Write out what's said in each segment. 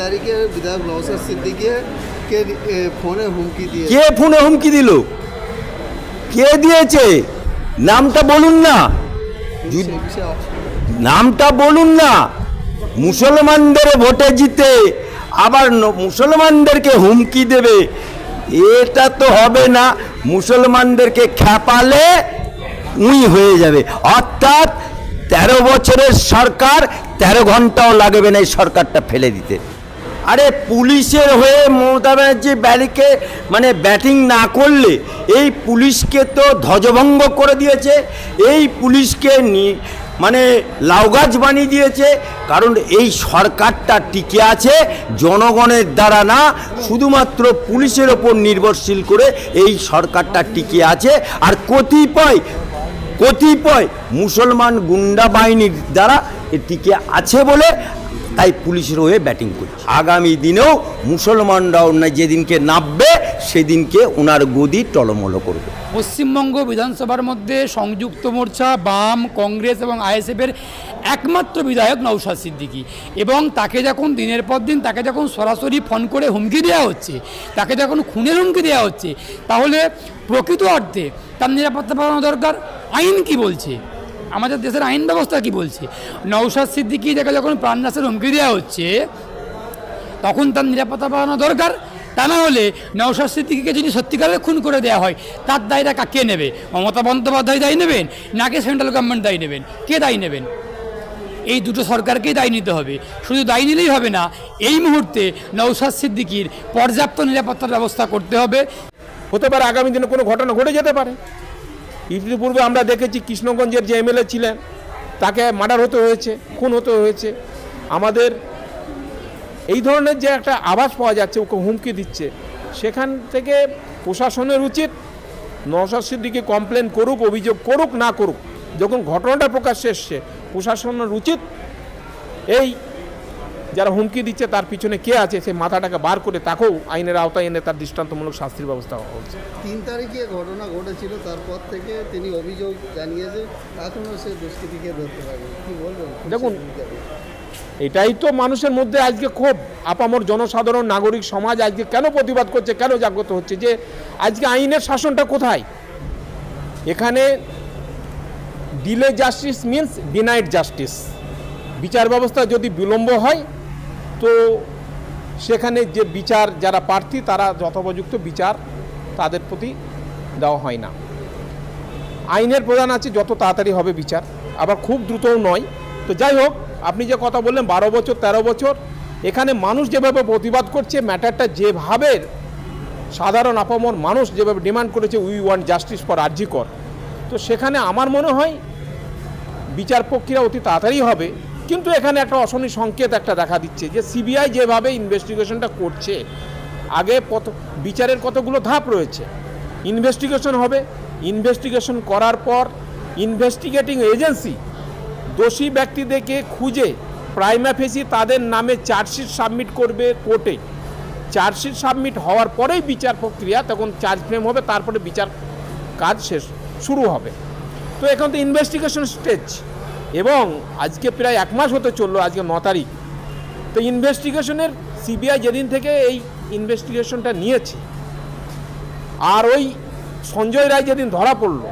তারিখে বিধায়ক নৌসাদ সিদ্দিকে কে ফোনে হুমকি দিয়ে কে ফোনে হুমকি দিল? কে দিয়েছে? নামটা বলুন না। নামটা বলুন না। মুসলমানদের ভোটে জিতে আবার মুসলমানদেরকে হুমকি দেবে। এটা তো হবে না। মুসলমানদেরকে খ্যাপালে উই হয়ে যাবে। অর্থাৎ তেরো বছরের সরকার তেরো ঘন্টাও লাগবে না এই সরকারটা ফেলে দিতে। আরে পুলিশের হয়ে মমতা ব্যানার্জি ব্যারিকে মানে ব্যাটিং না করলে এই পুলিশকে তো ধ্বজভঙ্গ করে দিয়েছে, এই পুলিশকে মানে লাউগাছ বানিয়ে দিয়েছে, কারণ এই সরকারটা টিকে আছে, জনগণের দ্বারা না, শুধুমাত্র পুলিশের ওপর নির্ভরশীল করে এই সরকারটা টিকে আছে, আর কতিপয় কতিপয় মুসলমান গুন্ডা বাহিনীর দ্বারা টিকে আছে বলে তাই পুলিশের হয়ে ব্যাটিং করছে আগামী দিনেও মুসলমানরাও যেদিনকে নামবে, সেদিনকে ওনার গদি টলমল করবে। পশ্চিমবঙ্গ বিধানসভার মধ্যে সংযুক্ত মোর্চা, বাম, কংগ্রেস এবং আইএসএফের একমাত্র বিধায়ক নৌশাদ সিদ্দিকী। এবং তাকে যখন দিনের পর দিন তাকে যখন সরাসরি ফোন করে হুমকি দেওয়া হচ্ছে, তাকে যখন খুনের হুমকি দেওয়া হচ্ছে, তাহলে প্রকৃত অর্থে তার নিরাপত্তা পাওয়ানো দরকার। আইন কি বলছে? আমাদের দেশের আইন ব্যবস্থা কি বলছে? নৌশাদ সিদ্দিকী যাকে যখন প্রাণনাশের হুমকি দেওয়া হচ্ছে, তখন তার নিরাপত্তা পাওয়ানো দরকার। তা না হলে নৌশাদ সিদ্দিকিকে যদি সত্যিকারের খুন করে দেওয়া হয়, তার দায়টা কে নেবে? মমতা বন্দ্যোপাধ্যায় দায়ী নেবেন নাকি সেন্ট্রাল গভর্নমেন্ট দায়ী নেবেন? কে দায়ী নেবেন? এই দুটো সরকারকেই দায়ী নিতে হবে। শুধু দায়ী নিলেই হবে না, এই মুহূর্তে নৌশাদ সিদ্দিকির পর্যাপ্ত নিরাপত্তার ব্যবস্থা করতে হবে। হতে পারে আগামী দিনে কোনো ঘটনা ঘটে যেতে পারে। ইতিপূর্বে আমরা দেখেছি কৃষ্ণগঞ্জের যে এমএলএ ছিলেন, তাকে মার্ডার হতে হয়েছে, খুন হতে হয়েছে। আমাদের এই ধরনের যে একটা আভাস পাওয়া যাচ্ছে, ওকে হুমকি দিচ্ছে, সেখান থেকে প্রশাসনের উচিত নওশাদ সিদ্দিকি কমপ্লেন করুক, অভিযোগ করুক, না করুক, যখন ঘটনাটা প্রকাশ্যে এসছে, প্রশাসনের উচিত এই যারা হুমকি দিচ্ছে তার পিছনে কে আছে সেই মাথাটাকে বার করে তাকেও আইনের আওতায় এনে তার দৃষ্টান্তমূলক শাস্তির ব্যবস্থা হওয়া উচিত তিন তারিখে ঘটনা ঘটেছিল তারপর থেকে তিনি অভিযোগ জানিয়েছে এখনও সে দুষ্কৃতীকে ধরতে পারেনি। কি বলবেন? দেখুন, এটাই তো মানুষের মধ্যে আজকে খুব আপামর জনসাধারণ নাগরিক সমাজ আজকে কেন প্রতিবাদ করছে কেন জাগ্রত হচ্ছে যে আজকে আইনের শাসনটা কোথায়? এখানে delay justice means denied justice বিচার ব্যবস্থা যদি বিলম্ব হয় তো সেখানে যে বিচার, যারা প্রার্থী, তারা যথোপযুক্ত বিচার তাদের প্রতি দেওয়া হয় না। আইনের প্রধান আছে, যত তাড়াতাড়ি হবে বিচার। আবার খুব দ্রুতও নয়। তো যাই হোক, আপনি যে কথা বললেন, বারো বছর ১৩ বছর, এখানে মানুষ যেভাবে প্রতিবাদ করছে, ম্যাটারটা যেভাবে সাধারণ আপামর মানুষ যেভাবে ডিমান্ড করেছে, we want justice for RG Kar তো সেখানে আমার মনে হয়, বিচার প্রক্রিয়া অতি তাড়াতাড়ি হবে। কিন্তু এখানে একটা অশনি সংকেত একটা দেখা দিচ্ছে যে সিবিআই যেভাবে ইনভেস্টিগেশনটা করছে, আগে কত, বিচারের কতগুলো ধাপ রয়েছে, ইনভেস্টিগেশন হবে, ইনভেস্টিগেশন করার পর ইনভেস্টিগেটিং এজেন্সি, দোষী ব্যক্তিদেরকে খুঁজে, প্রাইমা ফেসি তাদের নামে চার্জশিট সাবমিট করবে কোর্টে। চার্জশিট সাবমিট হওয়ার পরেই বিচার প্রক্রিয়া, তখন চার্জ ফ্রেম হবে, তারপরে বিচার কাজ শেষ, শুরু হবে। তো এখন তো ইনভেস্টিগেশন স্টেজ। এবং আজকে প্রায় এক মাস হতে চলল, আজকে ন তারিখ। তো ইনভেস্টিগেশনের সিবিআই যেদিন থেকে এই ইনভেস্টিগেশনটা নিয়েছে, আর ওই সঞ্জয় রায় যেদিন ধরা পড়ল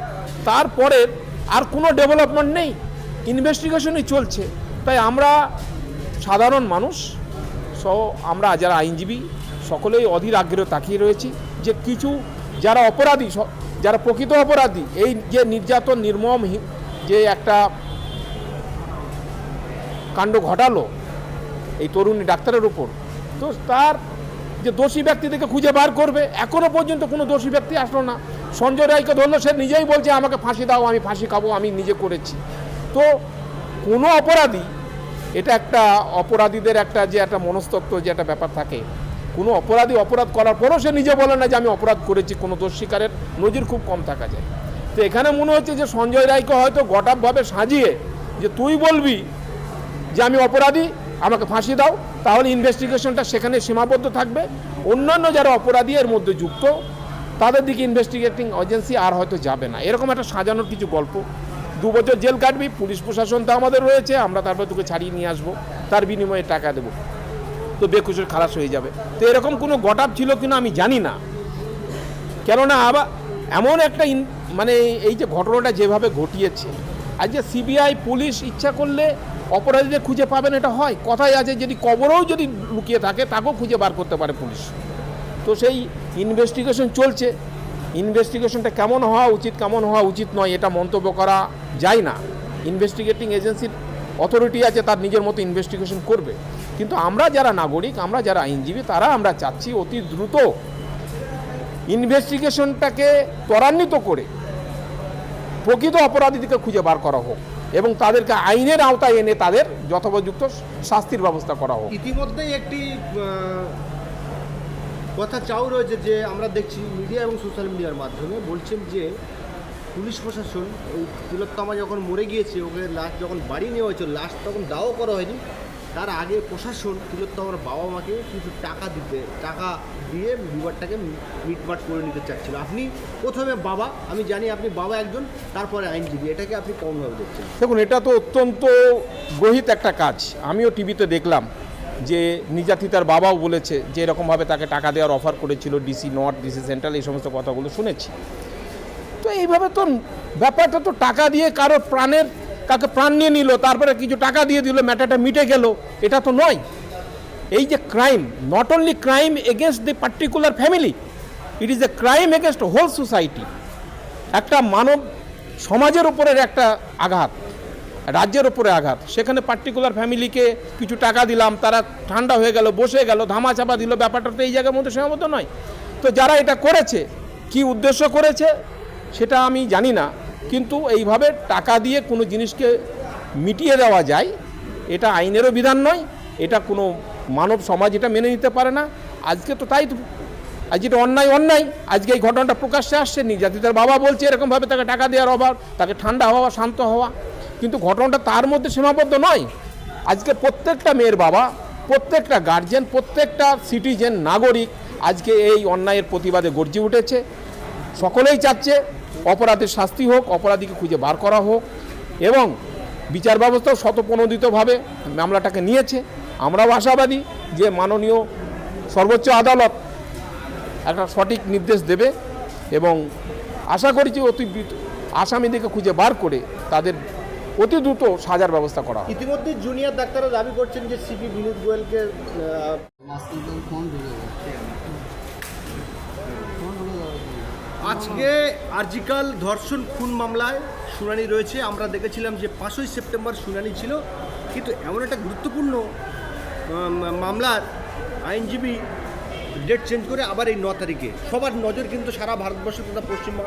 তারপরে আর কোনো ডেভেলপমেন্ট নেই। ইনভেস্টিগেশনই চলছে। তাই আমরা সাধারণ মানুষ, সহ আমরা যারা আইনজীবী, সকলেই অধীর আগ্রহ তাকিয়ে রয়েছি যে কিছু যারা অপরাধী যারা প্রকৃত অপরাধী, এই যে নির্যাতন, নির্মম যে একটা কাণ্ড ঘটালো এই তরুণী ডাক্তারের উপর। তো তার যে দোষী ব্যক্তিদেরকে খুঁজে বার করবে, এখনও পর্যন্ত কোনো দোষী ব্যক্তি আসলো না। সঞ্জয় রায়কে ধরলো, সে নিজেই বলছে, আমাকে ফাঁসি দাও, আমি ফাঁসি খাব, আমি নিজে করেছি। তো কোনো অপরাধী, এটা একটা অপরাধীদের একটা যে একটা মনস্তত্ব, যে একটা ব্যাপার থাকে। কোনো অপরাধী অপরাধ করার পরও সে নিজে বলে না যে আমি অপরাধ করেছি, কোনো দোষ স্বীকারের নজির খুব কম থাকা যায়। তো এখানে মনে হচ্ছে যে সঞ্জয় রায়কে হয়তো গটাপভাবে সাজিয়ে যে তুই বলবি যে আমি অপরাধী, আমাকে ফাঁসি দাও। তাহলে ইনভেস্টিগেশনটা সেখানে সীমাবদ্ধ থাকবে। অন্যান্য যারা অপরাধী, এর মধ্যে যুক্ত, তাদের দিকে ইনভেস্টিগেটিং এজেন্সি আর হয়তো যাবে না। এরকম একটা সাজানোর কিছু গল্প। দু বছর জেল কাটবি, পুলিশ প্রশাসন তো আমাদের রয়েছে, আমরা তারপর তোকে ছাড়িয়ে নিয়ে আসব। তার বিনিময়ে টাকা দেবো। তো বেকুশের খালাস হয়ে যাবে। তো এরকম কোনো গটাপ ছিল কিনা আমি জানি না। কেননা আবার এমন একটা মানে এই যে ঘটনাটা যেভাবে ঘটিয়েছে, আজ যে সিবিআই পুলিশ ইচ্ছা করলে অপরাধীদের খুঁজে পাবেন, এটা হয়। কথাই আছে, যদি কবরেও যদি লুকিয়ে থাকে, তাকেও খুঁজে বার করতে পারে পুলিশ। তো সেই ইনভেস্টিগেশন চলছে। ইনভেস্টিগেশনটা কেমন হওয়া উচিত, কেমন হওয়া উচিত নয়, এটা মন্তব্য করা যায় না। ইনভেস্টিগেটিং এজেন্সির অথরিটি আছে, তার নিজের মতো ইনভেস্টিগেশন করবে। কিন্তু আমরা যারা নাগরিক, আমরা যারা আইনজীবী, তারা আমরা চাচ্ছি অতি দ্রুত ইনভেস্টিগেশনটাকে ত্বরান্বিত করে প্রকৃত অপরাধীদেরকে খুঁজে বার করা হোক। এবং তাদেরকে আইনের আওতায় এনে তাদের যথোপযুক্ত শাস্তির ব্যবস্থা করা হোক। ইতিমধ্যেই একটি কথা চাও রয়েছে যে আমরা দেখছি মিডিয়া এবং সোশ্যাল মিডিয়ার মাধ্যমে বলছেন যে পুলিশ প্রশাসন ওই তিলোত্তমা যখন মরে গিয়েছে, ওকে লাশ যখন বাড়ি নেওয়া হয়েছে, লাশ তখন দাও করা হয়নি। তার আগে প্রশাসন তিলোত্তমার বাবা মাকে কিছু টাকা দিতে, টাকা দিয়ে বিবাদটাকে মিটমাট করে নিতে চাচ্ছিল। আপনি প্রথমে বাবা, আমি জানি আপনি বাবা একজন, তারপরে আইনজীবী। এটাকে আপনি কেমনভাবে দেখছেন? দেখুন, এটা তো অত্যন্ত গহিত একটা কাজ। আমিও টিভিতে দেখলাম যে নির্যাতিতার বাবাও বলেছে যে এরকমভাবে তাকে টাকা দেওয়ার অফার করেছিল ডিসি নর্থ ডিসি সেন্ট্রাল এই সমস্ত কথাগুলো শুনেছি। তো এইভাবে তো ব্যাপারটা তো টাকা দিয়ে কারোর প্রাণের কাকে প্রাণ নিয়ে নিল, তারপরে কিছু টাকা দিয়ে দিল, ম্যাটারটা মিটে গেল, এটা তো নয়। এই যে crime not only crime against the particular family it is a crime against whole society একটা মানব সমাজের উপরের একটা আঘাত, রাজ্যের উপরে আঘাত। সেখানে পার্টিকুলার ফ্যামিলিকে কিছু টাকা দিলাম, তারা ঠান্ডা হয়ে গেল, বসে গেল ধামা চাপা দিল, ব্যাপারটা তো এই জায়গার মধ্যে সীমাবদ্ধ নয়। তো যারা এটা করেছে, কি উদ্দেশ্য করেছে, সেটা আমি জানি না। কিন্তু এইভাবে টাকা দিয়ে কোনো জিনিসকে মিটিয়ে দেওয়া যায়, এটা আইনেরও বিধান নয়, এটা কোনো মানব সমাজ এটা মেনে নিতে পারে না। আজকে তো তাই আজ এটা অন্যায় অন্যায়। আজকে এই ঘটনাটা প্রকাশ্যে আসছে, নির্যাতিতার বাবা বলছে এরকমভাবে তাকে টাকা দেওয়ার অভাব, তাকে ঠান্ডা হওয়া, শান্ত হওয়া। কিন্তু ঘটনাটা তার মধ্যে সীমাবদ্ধ নয়। আজকে প্রত্যেকটা মেয়ের বাবা, প্রত্যেকটা গার্জেন প্রত্যেকটা সিটিজেন নাগরিক আজকে এই অন্যায়ের প্রতিবাদে গর্জে উঠেছে। সকলেই চাচ্ছে অপরাধের শাস্তি হোক অপরাধীকে খুঁজে বার করা হোক এবং বিচার ব্যবস্থাও শতপ্রণোদিতভাবে মামলাটাকে নিয়েছে। আমরাও আশাবাদী যে মাননীয় সর্বোচ্চ আদালত একটা সঠিক নির্দেশ দেবে এবং আশা করি যে অতি আসামিদেরকে খুঁজে বার করে তাদের অতি দ্রুত সাজার ব্যবস্থা করা ইতিমধ্যে জুনিয়র ডাক্তাররা দাবি করছেন যে সিপি বিনীত গোয়েলকে আজকে আর্জিকাল ধর্ষণ খুন মামলায় শুনানি রয়েছে। আমরা দেখেছিলাম যে পাঁচই সেপ্টেম্বর শুনানি ছিল। কিন্তু এমন একটা গুরুত্বপূর্ণ মামলার আইনজীবী ডেট চেঞ্জ করে আবার এই ন তারিখে। সবার নজর কিন্তু সারা ভারতবর্ষ তথা পশ্চিমবঙ্গ